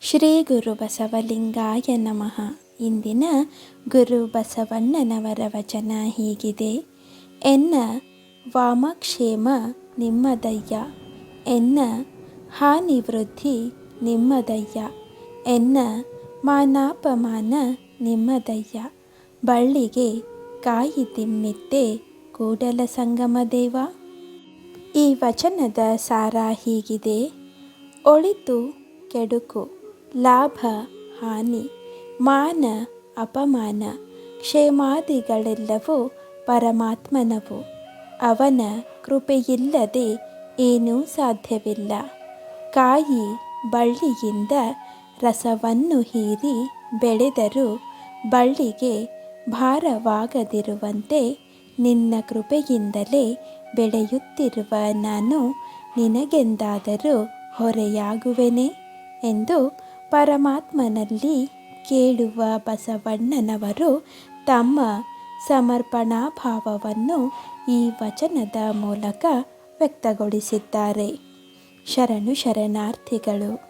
ಶ್ರೀ ಗುರು ಬಸವಲಿಂಗಾಯ ನಮಃ. ಇಂದಿನ ಗುರು ಬಸವಣ್ಣನವರ ವಚನ ಹೀಗಿದೆ. ಎನ್ನ ವಾಮಕ್ಷೇಮ ನಿಮ್ಮದಯ್ಯ. ಎನ್ನ ಹಾನಿ ವೃದ್ಧಿ ನಿಮ್ಮದಯ್ಯ. ಎನ್ನ ಮಾನಾಪಮಾನ ನಿಮ್ಮದಯ್ಯ. ಬಳ್ಳಿಗೆ ಕಾಯಿ ತಿಮ್ಮಿತ್ತೆ ಕೂಡಲ ಸಂಗಮ ದೇವ. ಈ ವಚನದ ಸಾರ ಹೀಗಿದೆ. ಒಳಿತು ಕೆಡುಕು. ಲಾಭ, ಹಾನಿ, ಮಾನ, ಅಪಮಾನ, ಕ್ಷೇಮಾದಿಗಳೆಲ್ಲವೂ ಪರಮಾತ್ಮನವು. ಅವನ ಕೃಪೆಯಿಲ್ಲದೆ ಏನೂ ಸಾಧ್ಯವಿಲ್ಲ. ಕಾಯಿ ಬಳ್ಳಿಯಿಂದ ರಸವನ್ನು ಹೀರಿ ಬೆಳೆದರೂ ಬಳ್ಳಿಗೆ ಭಾರವಾಗದಿರುವಂತೆ ನಿನ್ನ ಕೃಪೆಯಿಂದಲೇ ಬೆಳೆಯುತ್ತಿರುವ ನಾನು ನಿನಗೆಂದಾದರೂ ಹೊರೆಯಾಗುವೆನೆ ಎಂದು ಪರಮಾತ್ಮನಲ್ಲಿ ಕೇಳುವ ಬಸವಣ್ಣನವರು ತಮ್ಮ ಸಮರ್ಪಣಾ ಭಾವವನ್ನು ಈ ವಚನದ ಮೂಲಕ ವ್ಯಕ್ತಗೊಳಿಸಿದ್ದಾರೆ. ಶರಣು ಶರಣಾರ್ಥಿಗಳು